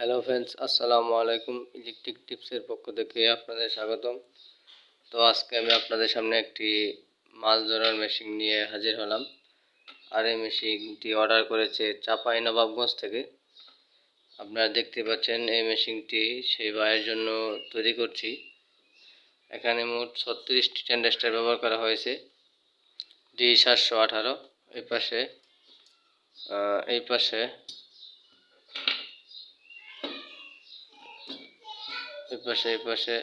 Hello friends আসসালামু আলাইকুম electric টিপসের পক্ষ থেকে আপনাদের স্বাগতম। তো আজকে আমি আপনাদের সামনে একটি মাছ ধরার মেশিন নিয়ে হাজির হলাম। আর এই মেশিনটি অর্ডার করেছে চাপাই নবাবগঞ্জ থেকে। আপনারা দেখতে পাচ্ছেন এই মেশিনটি সেই ভাইয়ের জন্য তৈরি করছি। এখানে মোট ছত্রিশটি টেন্ডেস্টার ব্যবহার করা হয়েছে। ডি সাতশো আঠারো, এই পাশে এই পাশে এই পাশে এই পাশে,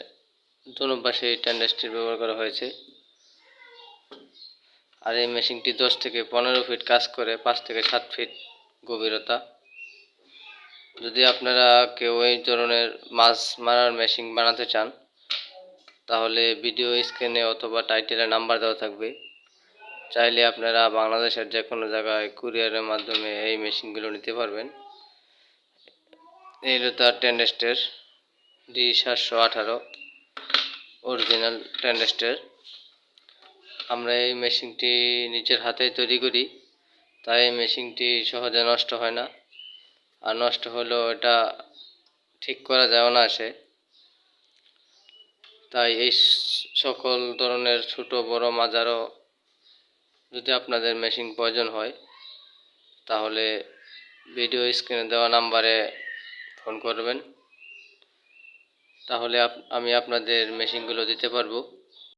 দোনো পাশে এই টেন্ডাস্টির ব্যবহার করা হয়েছে। আর এই মেশিনটি দশ থেকে পনেরো ফিট কাজ করে, পাঁচ থেকে সাত ফিট গভীরতা। যদি আপনারা কেউ এই ধরনের মাছ মারার মেশিন বানাতে চান, তাহলে ভিডিও স্ক্রিনে অথবা টাইটেলের নাম্বার দেওয়া থাকবে। চাইলে আপনারা বাংলাদেশের যে কোনো জায়গায় কুরিয়ারের মাধ্যমে এই মেশিনগুলো নিতে পারবেন। এই হলো তার টেন্ডেস্টের ডি সাতশো আঠারো অরিজিনাল ট্যান্ডেস্টের আমরা এই মেশিনটি নিজের হাতে তৈরি করি, তাই এই মেশিনটি সহজে নষ্ট হয় না। আর নষ্ট হলেও এটা ঠিক করা যায় না আসে তাই এই সকল ধরনের ছোট, বড় মাজারও যদি আপনাদের মেশিন প্রয়োজন হয়, তাহলে ভিডিও স্ক্রিনে দেওয়া নাম্বারে ফোন করবেন। তাহলে আমি আপনাদের মেশিনগুলো দিতে পারব।